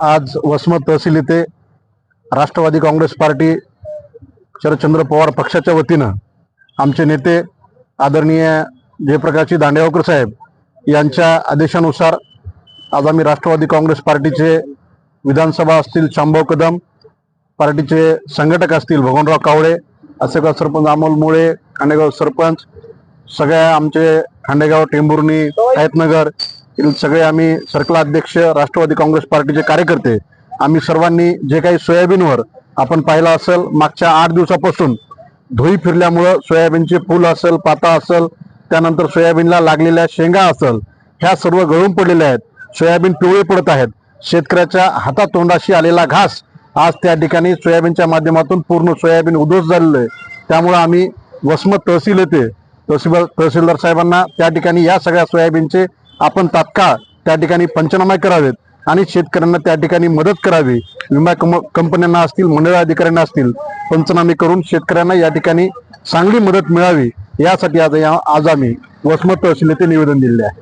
आज वसमत तहसील येथे राष्ट्रवादी काँग्रेस पार्टी शरदचंद्र पवार पक्षाच्या वतीनं आमचे नेते आदरणीय जयप्रकाशजी दांडेगावकर साहेब यांच्या आदेशानुसार आज आम्ही राष्ट्रवादी काँग्रेस पार्टीचे विधानसभा असतील शांभाव कदम पार्टीचे संघटक असतील भगवानराव कावळे असेगाव सरपंच अमोल मुळे खांडेगाव सरपंच सगळ्या आमचे खांडेगाव टेंभुर्णी हैतनगर सगळे आम्ही सर्कल अध्यक्ष राष्ट्रवादी काँग्रेस पार्टीचे कार्यकर्ते आम्ही सर्वांनी जे काही सोयाबीनवर आपण पाहिलं असेल मागच्या आठ दिवसापासून धुई फिरल्यामुळं सोयाबीनचे फूल असेल पाता असेल त्यानंतर सोयाबीनला लागलेल्या शेंगा असेल ह्या सर्व गळून पडलेल्या आहेत. सोयाबीन पिवळे पडत आहेत. शेतकऱ्याच्या हातातोंडाशी आलेला घास आज त्या ठिकाणी सोयाबीनच्या माध्यमातून पूर्ण सोयाबीन उद्ध्वस्त झालेलं आहे. त्यामुळं आम्ही वसमत तहसील येते तहसीलदार तहसीलदार साहेबांना त्या ठिकाणी या सगळ्या सोयाबीनचे आपण तात्काळ त्या ठिकाणी पंचनामे करावेत आणि शेतकऱ्यांना त्या ठिकाणी मदत करावी. विमा कंपन्यांना असतील मंडळ अधिकाऱ्यांना असतील पंचनामे करून शेतकऱ्यांना या ठिकाणी चांगली मदत मिळावी. यासाठी आज या- आज आम्ही वसमत तहसील येथे निवेदन दिले आहे.